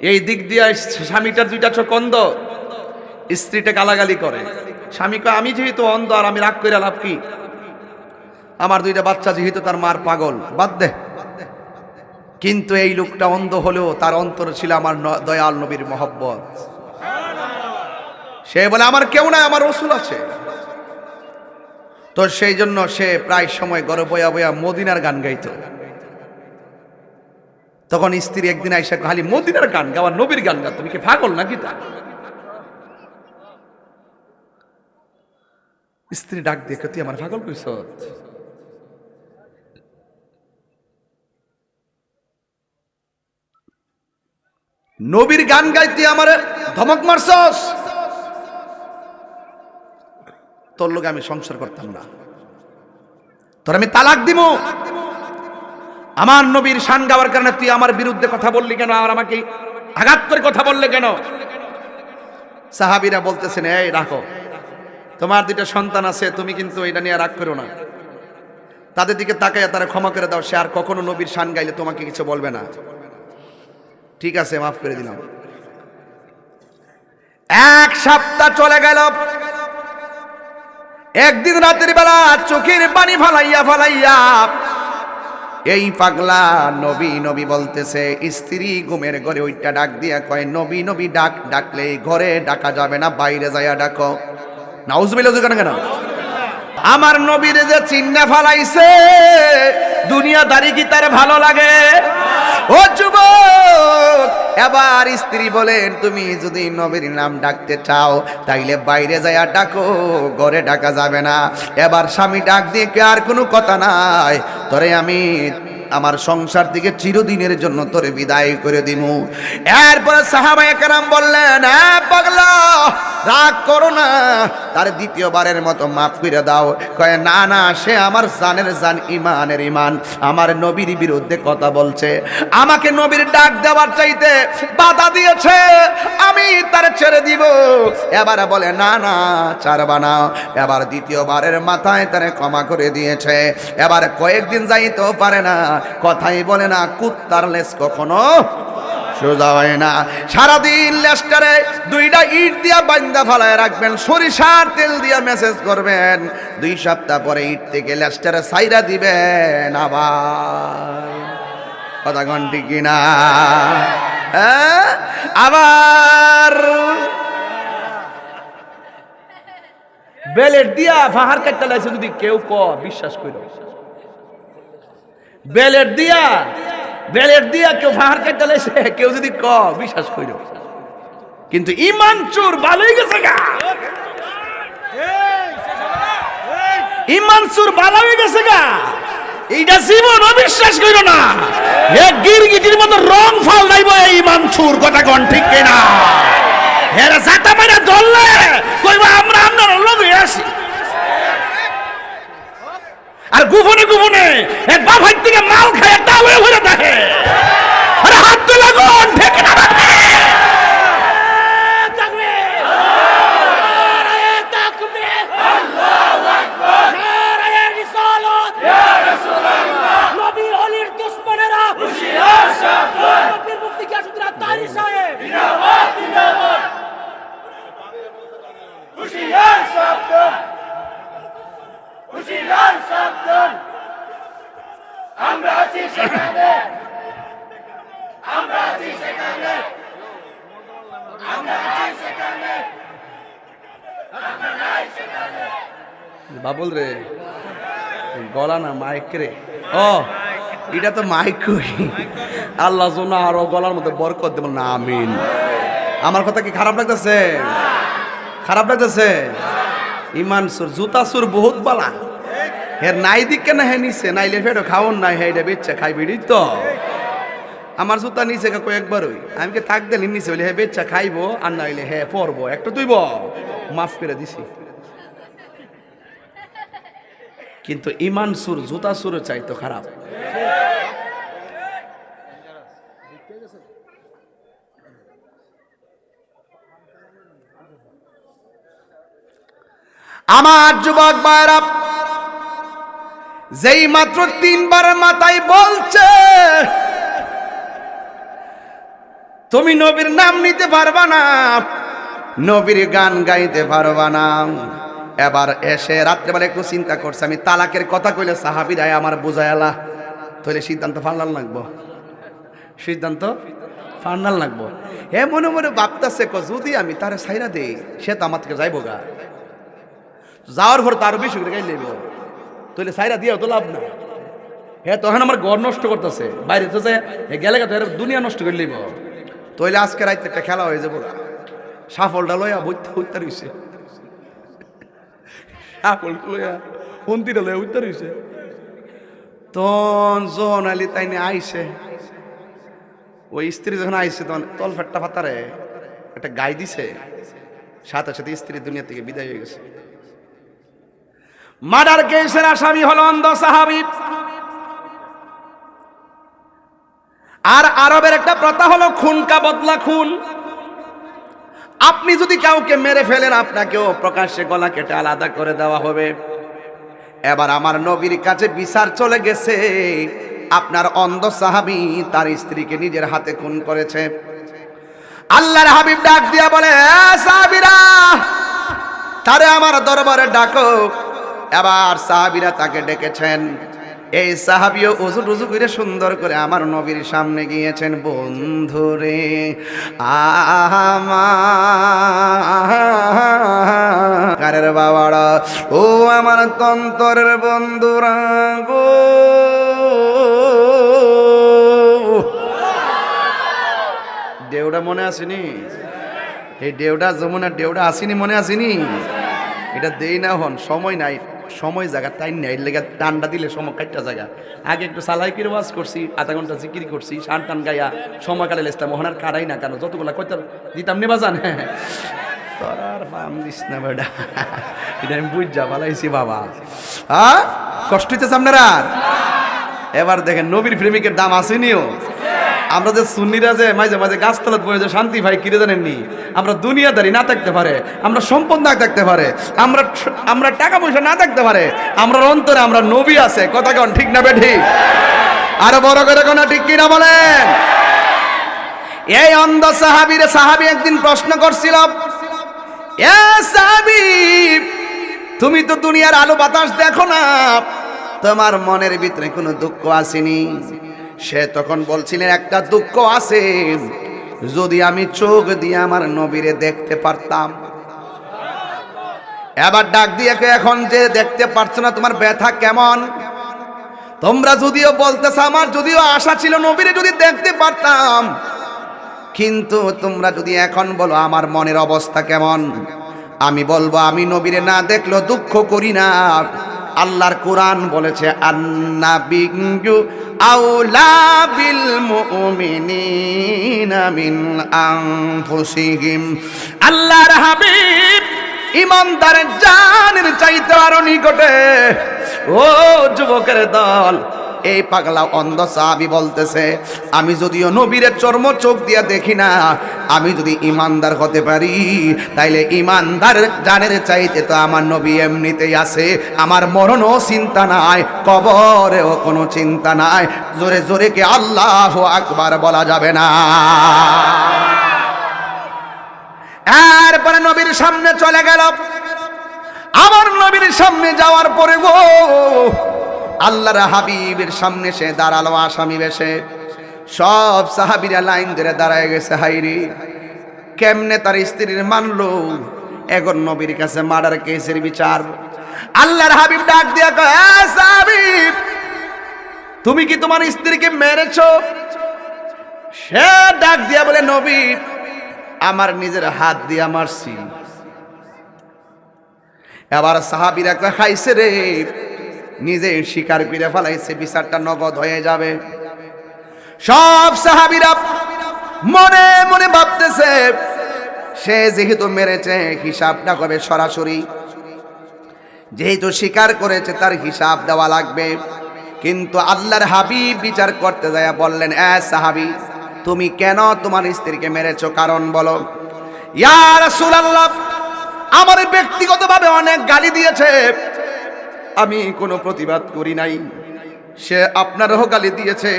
এই দিক দিয়ে স্বামীটার দুইটা চোখ অন্ধ। স্ত্রীটা গালাগালি করে। স্বামীকে আমি যেহেতু অন্ধ আর আমি রাগ করে লাভ কি? আমার দুইটা বাচ্চা যেহেতু তার মার পাগল। বাদ দে। কিন্তু এই লোকটা অন্ধ হলেও তার অন্তর ছিল আমার দয়াল নবীর মহব্বত। সে বলে, আমার কেউ নাই, আমার রসুল আছে। তো সেই জন্য সে প্রায় সময় গড়ে বয়া বয়া মদিনার গান গাইতো। তখন স্ত্রী একদিন আইসা খালি মদিনার গান গাওয়া নবীর গান গা, তুমি কি পাগল নাকি তা? স্ত্রী ডাক দিয়ে তুই আমার পাগল কইস নবীর গান গাইতে আমার ধমক মারছস? তোর লোকে আমি সংসার করতাম না। তোর আমি তালাক দিব আমার নবীর শান গাওয়ার কারণে তুই আমার বিরুদ্ধে কথা বললি কেন? আর আমাকে আঘাত করে কথা বললে কেন? সাহাবিরা বলতেছেন, এই, রাখো। তোমার দুইটা সন্তান আছে, তুমি কিন্তু এটা নিয়ে রাগ করো না। তাদের দিকে তাকাইয়া তারা ক্ষমা করে দাও। সে আর কখনো নবীর শান গাইলে তোমাকে কিছু বলবে না। ঠিক আছে, মাফ করে দিলাম। এক সপ্তাহ চলে গেল। একদিন রাতের বেলা চোখের পানি ফালাইয়া ফালাইয়া এই পাগলা নবী নবী বলতেছে, স্ত্রী ঘুমের ঘরে ওইটা ডাক দিয়া কয়, নবী নবী, ডাক, ডাকলে ঘরে ডাকা যাবে না, বাইরে যাইয়া ডাকো। নাউজবিল কেন কেন? আমার নবীর যে চিন্না ফালাইছে দুনিয়াদারি কি তার ভালো লাগে? ও যুবক, এবার স্ত্রী বলেন, তুমি যদি নবীর নাম ডাকতে চাও, তাইলে বাইরে যাইয়া ডাকো, ঘরে ডাকা যাবে না। এবার স্বামী ডাক দিয়ে আর কোনো কথা নাই? তরে আমি আমার সংসার থেকে চিরদিনের জন্য তোরে বিদায় করে দিমু। এরপরে সাহাবা একরাম বললেন পাগলা, রাগ করো না। তার দ্বিতীয়বারের মতো মাফ করে দাও। কয়ে, না না, সে আমার জানের জান, ইমানের ইমান। আমার নবীর বিরুদ্ধে কথা বলছে। আমাকে নবীর ডাক দেওয়ার চাইতে বাধা দিয়েছে। আমি তার ছেড়ে দিব। এবার বলে, না না চারবা না। এবার দ্বিতীয়বারের মাথায় তারে ক্ষমা করে দিয়েছে। এবার কয়েকদিন যাইতেও পারে না। কথাই বলে না, কুত্তার লেস কখনো সোজা হয় না। সারাদিন লেস্টারে দুইটা ইট দিয়া বান্দা ফালায় রাখবেন, সরিষার তেল দিয়া মেসেজ করবেন। দুই সপ্তাহ পরে ইট থেকে লেস্টারে সাইরা দিবেন আবার। কথা ঘন্টি কিনা? হ্যাঁ? আবার বেলেট দিয়া ফাহার কাটতে লাগছে যদি কেউ ক, বিশ্বাস করো বেলেট দিয়া বেলেট দিয়া কেউ ফাহার কাটতে লাগছে কেউ যদি ক, বিশ্বাস করো কিন্তু ইমান চোর ভালোই গেছে গা। ইমান চোর ভালো গেছে গা। এইটা জীবন অবিশ্বাস করো না। হে গিরগিটির মতো রং ফাল দাইব এই ইমান চোর, কথা কোন ঠিক কিনা? হেরা জাতা মারা দললে কইবা আমরা আমরা লগে আছি। আর গুফনে গুফনে এক বাফাই থেকে মাল খায় তালে ভরে দেখে। আরে হাত তো লাগো ঢেকে না আমরা আছি সেখানে আমরা আছি সেখানে আমরা আছি সেখানে বাবুল রে গলা না মাইক রে। ও, এটা তো মাইক আল্লাহ জন্য আরও গলার মধ্যে বরকত দেব না, আমিন। আমার কথা কি খারাপ লাগতেছে? খারাপ লাগতেছে? ইমান সুর, জুতা সুর বহুত বালা। হের নাই দিক কেন হে নিছে নাইলে ফেটো খাওন নাই, হে এটা বেচ্চা খাই বিড়ি তো। আমার জুতা নিচে কাকু একবারই আমি কে থাক দিলি নিচে বলে, হে বেচ্চা খাইবো, আর নাইলে হে পরবো। একটা তুইব মাফ করে দিছি। কিন্তু ইমান সুর, জুতা সুরও চাইতো খারাপ। আমার যুবক ভাইরা, যেই মাত্র তিনবার মাথায় বলছে, তুমি নবীর নাম নিতে পারবা না, নবীর গান গাইতে পারবা না। এবার এসে রাত্রেবেলা একটু চিন্তা করছে, আমি তালাকের কথা কইলে সাহাবিরাই আমার বুঝায়ালা তাহলে সিদ্ধান্ত ফাল্লাল লাগবো। সিদ্ধান্ত ফান্ডাল লাগবো। হে মনে মনে ভাবতেছে, ক যদি আমি তারে সাইরা দেই, সে তো আমার থেকে যাইব গা। যাওয়ার পর তারও বেশি করে গাই গাইলে তাহলে সাইরা দিয়েও তো লাভ না হ্যাঁ তখন আমার ঘর নষ্ট করতেছে। বাইরে তো যে গেলে তো দুনিয়া নষ্ট করে লিব তইলে আজকে রাইতে একটা খেলা হয়ে যাব সাফলটা লইয়া বইতে হইতে রইছে। হন্তিটা লইয়া হইতে রইছে তখন জন আলি তাই আইসে ওই স্ত্রী যখন আইসে তখন তলফেটটা ফাতারে একটা গাই দিছে। সাথে সাথে স্ত্রী দুনিয়া থেকে বিদায় হয়ে গেছে। মার্ডার কেসের আসামি হলো অন্ধ সাহাবি। আর আরবের একটা প্রথা হলো খুনকা বদলা খুন। আপনি যদি কাউকে মেরে ফেলেন, আপনাকেও প্রকাশ্যে গলা কেটে আলাদা করে দেওয়া হবে। এবার আমার নবীর কাছে বিচার চলে গেছে। আপনার অন্ধ সাহাবি তার স্ত্রীকে নিজের হাতে খুন করেছে। আল্লাহর হাবিব ডাক দিয়া বলে, "এ সাহাবীরা, তারে আমার দরবারে ডাকো। এবার সাহাবিরা তাকে ডেকেছেন। এই সাহাবিও উজু টুজু করে সুন্দর করে আমার নবীর সামনে গিয়েছেন, বন্ধুরে, আমার বাবারা, ও আমার তন্তরের বন্ধুরা গো। ডেউটা মনে আসেনি? এই ডেউটা যমুনার ডেউটা আসেনি মনে আসেনি? এটা দেই না হন, সময় নাই। সময় জায়গা তাই নাই লেগে টানটা দিলে সময় কাটটা জায়গা। আগে একটু সালাইকির ওয়াজ করছি, আধা ঘণ্টা জিকির করছি সান টান গাইয়া সময় ইসলাম মোহন আর কাটাই না কেন? যতগুলা কইতে দিতাম নেবা জান তোর আর পাম দিস না বেটা। এটা আমি বুঝা পালাইছি বাবা। হ্যাঁ কষ্ট হইতেছে আপনারা এবার দেখেন নবীর প্রেমিকের দাম আসেনিও আমরা যে সুন্নিরা যে মাঝে মাঝে গাছতলাত বয়ে যে শান্তি ভাই, কিরে জানেননি? আমরা দুনিয়াদারি না থাকতে পারে, আমরা সম্পদ না থাকতে পারে, আমরা আমরা টাকা পয়সা না থাকতে পারে আমরা অন্তরে আমরা নবী আছে, কথা কন ঠিক না বেঠি? আরও বড় করে কোন ঠিক কিনা বলেন? এই অন্ধ সাহাবিরে সাহাবি একদিন প্রশ্ন করছিল, এ সাহাবি, তুমি তো দুনিয়ার আলো বাতাস দেখো না, তোমার মনের ভিতরে কোনো দুঃখ আসেনি? সে তখন বলছিলেন, একটা দুঃখ আছে। যদি আমি চোখ দিয়ে আমার নবীরে দেখতে পারতাম। এবার ডাক দিয়ে এখন যে দেখতে পারছ না, তোমার ব্যথা কেমন? তোমরা যদিও বলতেছ আমার, যদিও আশা ছিল নবীরে যদি দেখতে পারতাম। কিন্তু তোমরা যদি এখন বলো আমার মনের অবস্থা কেমন, আমি বলব আমি নবীরে না দেখল দুঃখ করি না। আল্লাহর কোরআন বলেছে, আন্নাবিয়্যু আউলা বিল মুমিনিনা মিন আনফুসিহিম। আল্লাহর হাবিব ইমানদারের জানের চাইতে আরও নিকটে, ও যুবকের দল এই পাগলা অন্ধ সাহাবি বলতেছে, আমি যদিও নবীরের চর্ম চোখ দিয়ে দেখি না, আমি যদি ইমানদার হতে পারি, তাইলে ইমানদার জানের চাইতে তো আমার নবী এমনিতেই আছে। আমার মরণও চিন্তা নাই, কবরেও কোনো চিন্তা নাই। জোরে জোরে কে আল্লাহ আকবার বলা যাবে না। এরপরে নবীর সামনে চলে গেল। আমার নবীর সামনে যাওয়ার পরে গো আল্লাহর হাবিবের সামনে সে দাঁড়াল আসামি বেশে। সব সাহাবিরা লাইন ধরে দাঁড়ায় গেছে হাইরি কেমনে তার স্ত্রীর মানলো? এখন নবীর কাছে মার্ডার কেসের বিচার। আল্লাহর হাবিব ডাক দিয়া কয়, "এ সাহাবিব, তুমি কি তোমার স্ত্রীকে মেরেছো? সে ডাক দিয়া বলে, নবী, আমার নিজের হাত দিয়া মারছি। এবার সাহাবিরা খাইছে রে নিজে স্বীকার করে ফেলাইছে, বিচারটা নগদ হয়ে যাবে। সব সাহাবিরা মনে মনে ভাবতেছে, সে যেহেতু মেরেছে হিসাবটা কবে সরাসরি। যেহেতু স্বীকার করেছে, তার হিসাব দেওয়া লাগবে। কিন্তু আল্লাহর হাবিব বিচার করতে যায়, বললেন, এ সাহাবি, তুমি কেন তোমার স্ত্রীকে মেরেছো? কারণ বলো। ইয়া রাসূলুল্লাহ, আমার ব্যক্তিগতভাবে অনেক গালি দিয়েছে। আমি কোনো প্রতিবাদ করি নাই। সে আপনারও গালি দিয়েছে।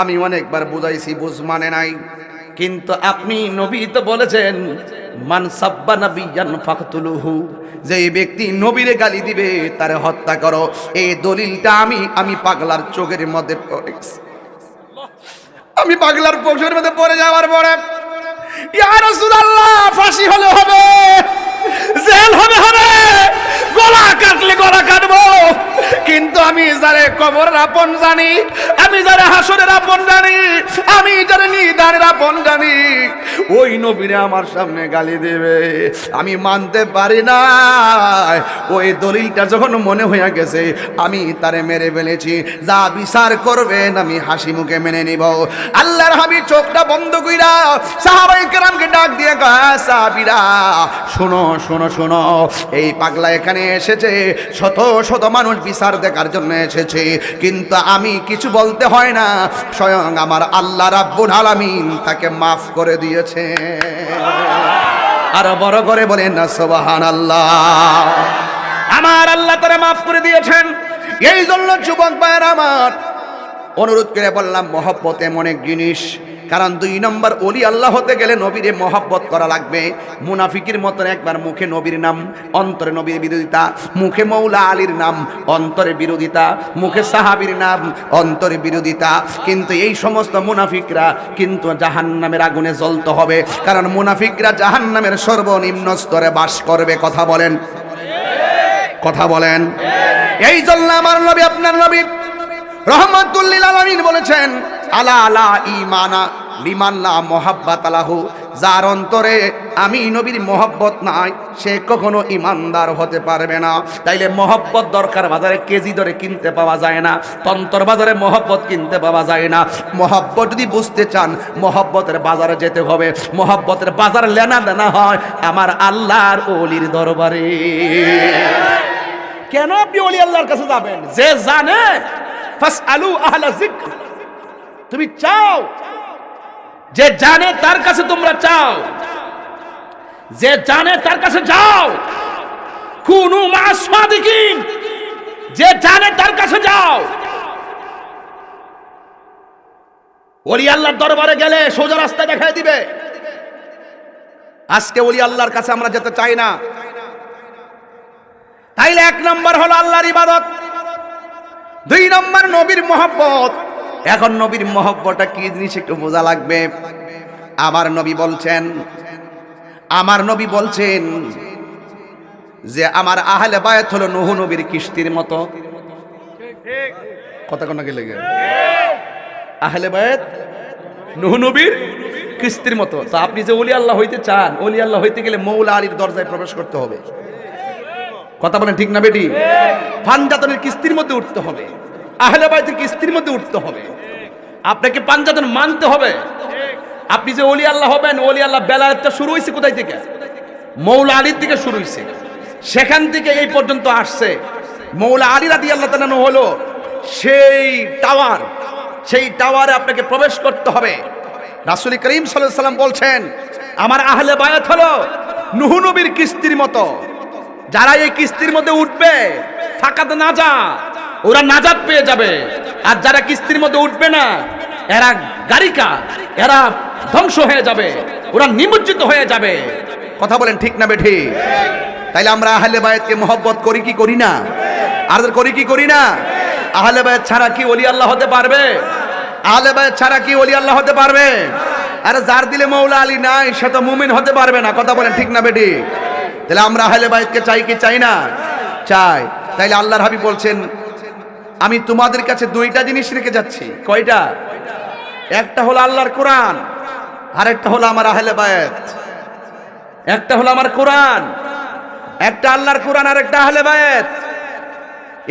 আমি অনেকবার বুঝাইছি, বুঝ মানে নাই। কিন্তু আপনি নবী তো বলেছেন, মান সাব্বা নাবিয়ান ফাকতুলুহু যে ব্যক্তি নবীরে গালি দিবে, তারে হত্যা করো। এই দলিলটা আমি আমি পাগলার চোখের মধ্যে আমি পাগলার পশুর মধ্যে পড়ে যাওয়ার পরে, ইয়া রাসূলুল্লাহ, ফাঁসি হলে হবে, জেল হবে হবে। গলা কাটলে গলা কাটবো। কিন্তু আমি যারে কবরের আপন জানি, আমি যারে হাসরের আপন জানি, আমি যারে নিদানের আপন জানি, ওই নবীরে আমার সামনে গালি দেবে। আমি মানতে পারি না। ওই দলিলটা যখন মনে হইয়া গেছে, আমি তারে মেরে ফেলেছি। যা বিচার করবেন, আমি হাসি মুখে মেনে নিব। আল্লাহর হাবি চোখটা বন্ধ কইরা সাহাবাই কেরামকে ডাক দিয়ে কয় সাহাবিরা, শোনো শোনো শোনো, এই পাগলা এখানে এসেছে, শত শত মানুষ বিচার দেখার জন্য এসেছে। কিন্তু আমি কিছু বলতে হয় না, স্বয়ং আমার আল্লাহ রাব্বুল আলামিন তাকে মাফ করে দিয়েছে। আর বড় করে বলেন না সোবাহান আল্লাহ আমার আল্লাহ তারা মাফ করে দিয়েছেন। এই জন্য যুবক ভাইয়ের আমার অনুরোধ করে বললাম, মহব্বত এক জিনিস কারণ দুই নম্বর অলি আল্লাহ হতে গেলে নবীরে মহব্বত করা লাগবে। মুনাফিকির মতন একবার মুখে নবীর নাম, অন্তরে নবীর বিরোধিতা, মুখে মৌলা আলীর নাম, অন্তরে বিরোধিতা, মুখে সাহাবীর নাম, অন্তরে বিরোধিতা। কিন্তু এই সমস্ত মুনাফিকরা কিন্তু জাহান্নামের আগুনে জ্বলতে হবে। কারণ মুনাফিকরা জাহান্নামের সর্বনিম্ন স্তরে বাস করবে। কথা বলেন। কথা বলেন। এই জন্য আমার নবী, আপনার নবী রহমতুল্লিল আলমিন বলেছেন, আলা আলা ইমানা লিমান্লা মোহাব্বাত আলাহু, যার অন্তরে আমি নবীর মহব্বত নাই, সে কখনো ইমানদার হতে পারবে না। তাইলে মহব্বত দরকার বাজারে কেজি দরে কিনতে পাওয়া যায় না, তন্তর বাজারে মহব্বত কিনতে পাওয়া যায় না। মহব্বত যদি বুঝতে চান, মহব্বতের বাজারে যেতে হবে। মহব্বতের বাজার লেনা দেনা হয় আমার আল্লাহর অলির দরবারে। কেন আপনি অলি আল্লাহর কাছে যাবেন? যে জানে ফাস আলু আহলা তুমি চাও যে জানে তার কাছে তোমরা চাও, যে জানে তার কাছে যাও, কুনু যে জানে তার কাছে যাও। ওলি আল্লাহর দরবারে গেলে সোজা রাস্তা দেখায় দিবে। আজকে ওলি আল্লাহর কাছে আমরা যেতে চাই না। তাইলে এক নম্বর হলো আল্লাহর ইবাদত। দুই নম্বর নবীর মহব্বত। এখন নবীর মহব্বতটা কি জিনিস একটু বোঝা লাগবে? আমার নবী বলছেন, আমার নবী বলছেন যে আমার আহলে বায়াত হলো নহু নবীর কিস্তির মতো। কথা কোন লেগে? আহলে বায়াত নহু নবীর কিস্তির মতো। তো আপনি যে অলি আল্লাহ হইতে চান অলি আল্লাহ হইতে গেলে মৌলা আলীর দরজায় প্রবেশ করতে হবে। কথা বলেন ঠিক না বেটি? পাঞ্জাতনের কিস্তির মধ্যে উঠতে হবে। আহলে বাইতের কিস্তির মধ্যে উঠতে হবে। আপনাকে পাঞ্জাতন মানতে হবে। আপনি যে অলি আল্লাহ হবেন অলি আল্লাহ বেলায়েতটা শুরু হয়েছে কোথায় থেকে? মৌলা আলীর থেকে শুরু হয়েছে সেখান থেকে এই পর্যন্ত আসছে। মৌলা আলী রাদি আল্লাহ হলো সেই টাওয়ার। সেই টাওয়ারে আপনাকে প্রবেশ করতে হবে। রাসুল করিম সাল্লাহ সাল্লাম বলছেন, আমার আহলে বায়াত হলো নুহু নবীর কিস্তির মতো। যারা এই কিস্তির মধ্যে উঠবে ফাঁকাতে না যা ওরা নাজাত পেয়ে যাবে। আর যারা কিস্তির মধ্যে উঠবে না, এরা গারিকা, এরা ধ্বংস হয়ে যাবে। ওরা নিমজ্জিত হয়ে যাবে। কথা বলেন ঠিক না বেঠি? তাইলে আমরা আহলে বায়াতকে মহব্বত করি কি করি না? আর করি কি করি না? আহলে বায়াত ছাড়া কি ওলি আল্লাহ হতে পারবে? আহলে বায়াত ছাড়া কি ওলি আল্লাহ হতে পারবে? আরে যার দিলে মৌলা আলী নাই, সে তো মুমিন হতে পারবে না। কথা বলেন ঠিক না বেটি তাহলে আমরা আহলে বাইতকে চাই কি চাই না? চাই। তাইলে আল্লাহর হাবিব বলছেন আমি তোমাদের কাছে দুইটা জিনিস রেখে যাচ্ছি। কয়টা? একটা হলো আল্লাহর কোরআন, আরেকটা হলো আমার আহলে বায়াত একটা হলো আমার কোরআন, একটা আল্লাহর কোরআন আর একটা আহলে বায়াত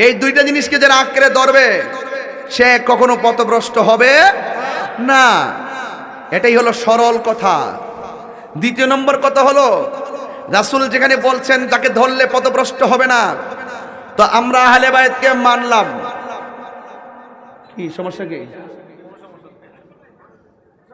এই দুইটা জিনিসকে যারা আঁকড়ে ধরবে, সে কখনো পথভ্রষ্ট হবে না। এটাই হলো সরল কথা। দ্বিতীয় নম্বর কথা হলো, রাসুল যেখানে বলছেন, তাকে ধরলে পথভ্রষ্ট হবে না। তো আমরা আহলে বায়াতকে মানলাম। কি সমস্যা কি?